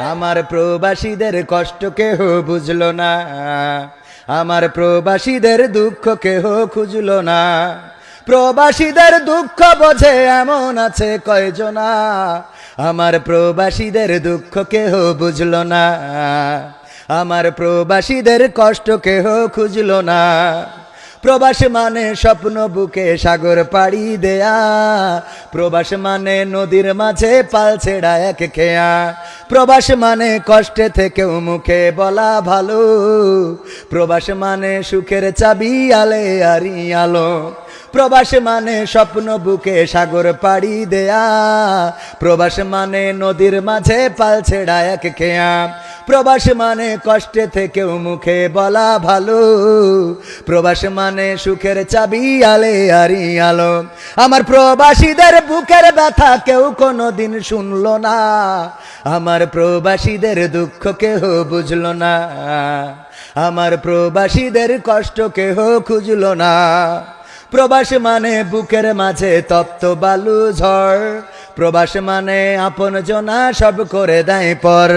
আমার প্রবাসীদের কষ্ট কেহ বুঝলো না। আমার প্রবাসীদের দুঃখ কেহ খুঁজলো না। প্রবাসীদের দুঃখ বোঝে এমন আছে কয়জনা। আমার প্রবাসীদের দুঃখ কেহ বুঝল না। আমার প্রবাসীদের কষ্ট কেহ খুঁজল না। প্রবাস মানে স্বপ্ন বুকে সাগর পাড়ি দেয়া। প্রবাস মানে নদীর মাঝে পাল ছেড়া এক খেয়া। প্রবাস মানে কষ্টে থেকেও মুখে বলা ভালো। প্রবাস মানে সুখের চাবি, আলে আরি আলো। প্রবাস মানে স্বপ্ন বুকে সাগর পাড়ি দেয়া। প্রবাস মানে নদীর মাঝে পাল ছেড়া এক খেয়া। প্রবাস মানে কষ্টে থেকেও মুখে বলা ভালো। প্রবাস মানে সুখের চাবি, আলে আরি আলো আমার প্রবাসীদের বুকের ব্যথা কেউ কোনো দিন শুনলো না। আমার প্রবাসীদের দুঃখ কেহ বুঝলো না। আমার প্রবাসীদের কষ্ট কেহ খুঁজলো না। প্রবাস মানে বুকের মাঝে তপ্ত বালু ঝড়। প্রবাস মানে আপন জনা সব করে দেয় পর।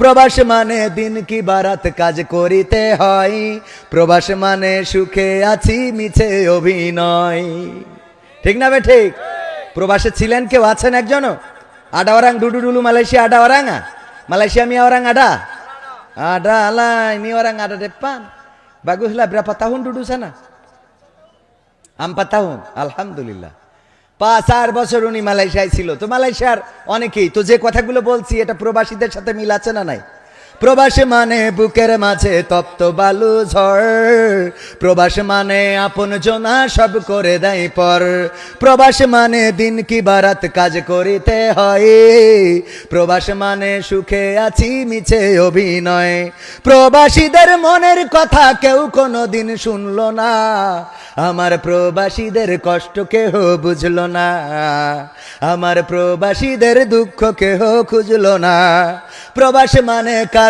প্রবাস মানে দিন কি বারাত কাজ করিতে হয়। প্রবাস মানে সুখে আছি, মিছে অভিনয়। ঠিক না বে ঠিক? প্রবাসে ছিলেন কেউ? আছেন একজনও? আডা ওরাং ডুডু ডুলু মালয়েশিয়া, আডা ওরাঙা মালয়েশিয়া মিয়া orang ada ada lah ini orang ada depan baguslah berapa tahun duduk sana empat tahun আলহামদুলিল্লাহ। পাঁচ চার বছর উনি মালয়েশিয়ায় ছিল। তো মালয়েশিয়ার অনেকেই, তো যে কথাগুলো বলছি, এটা প্রবাসীদের সাথে মিল আছে না নাই? প্রবাস মানে বুকের মাঝে তপ্ত বালু ঝড়। প্রবাস মানে আপন জনা সব করে দেয় পর। প্রবাস মানে দিন কি বারাত কাজ করিতে হয়। প্রবাস মানে সুখে আছি মিছে অভিনয়। প্রবাসীদের মনের কথা কেউ কোনো দিন শুনলো না। আমার প্রবাসীদের কষ্ট কেহ বুঝলো না। আমার প্রবাসীদের দুঃখ কেহ খুঁজলো না। প্রবাস মানে কারও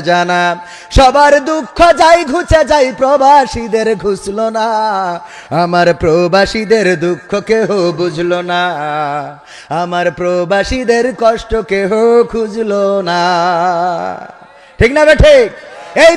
জানা। সবার দুঃখ যাই ঘুচে যাই প্রবাসীদের ঘুষল না। আমার প্রবাসীদের দুঃখ কেহ বুঝল না। আমার প্রবাসীদের কষ্ট কেহ খুঁজল না। ঠিক না বে ঠিক? এই